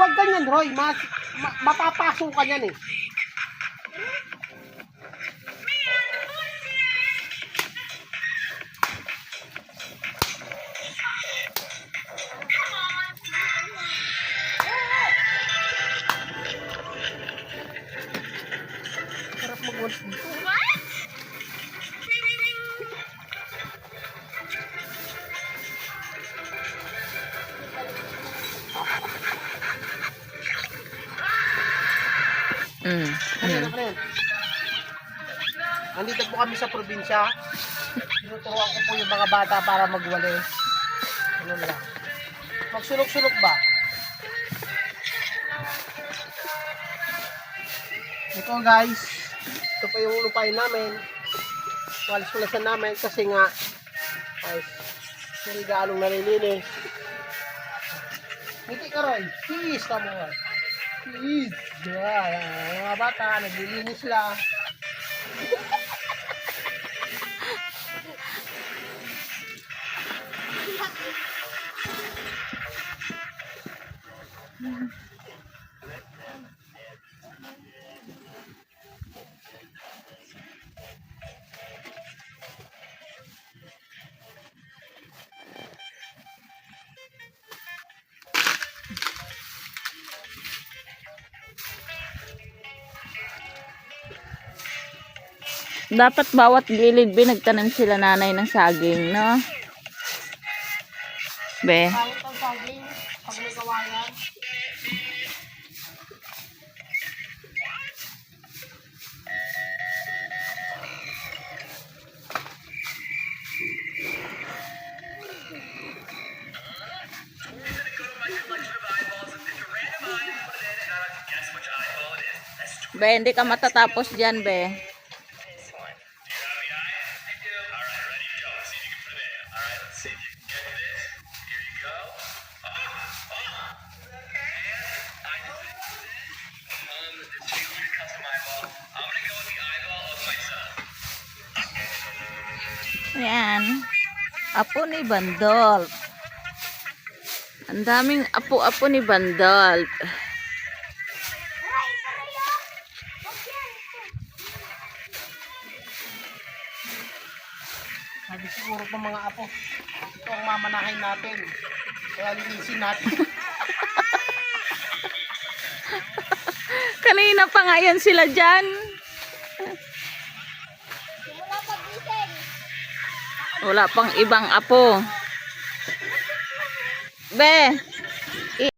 huwag ganyan, Roy. Mas, ma, mapapasok ka yan eh. Sarap mag-golf Mm. Na friend? Andito po kami sa probinsya. Tinuturuan ko po yung mga bata para magwali. Ano lang. Magsulok-sulok ba? Ito guys. Ito pa yung lupain namin. Walis-walasan namin kasi nga guys, hindi gaalong nalilinis. Ngiti ka Roy. Peace ka mo. Roy. Peace. Yeah, mga bata, naglilinis sila. Dapat bawat gilid binagtanim sila nanay ng saging, no? Be. Be, hindi ka matatapos dyan, be. Yan. Apo ni Bandol. Ang daming apo-apo ni Bandol. Sabi siguro ng mga apo, ito ang mamanahin natin. Kaya linisin natin. Kanina pa nga yan sila dyan. Wala pang ibang apo. Be,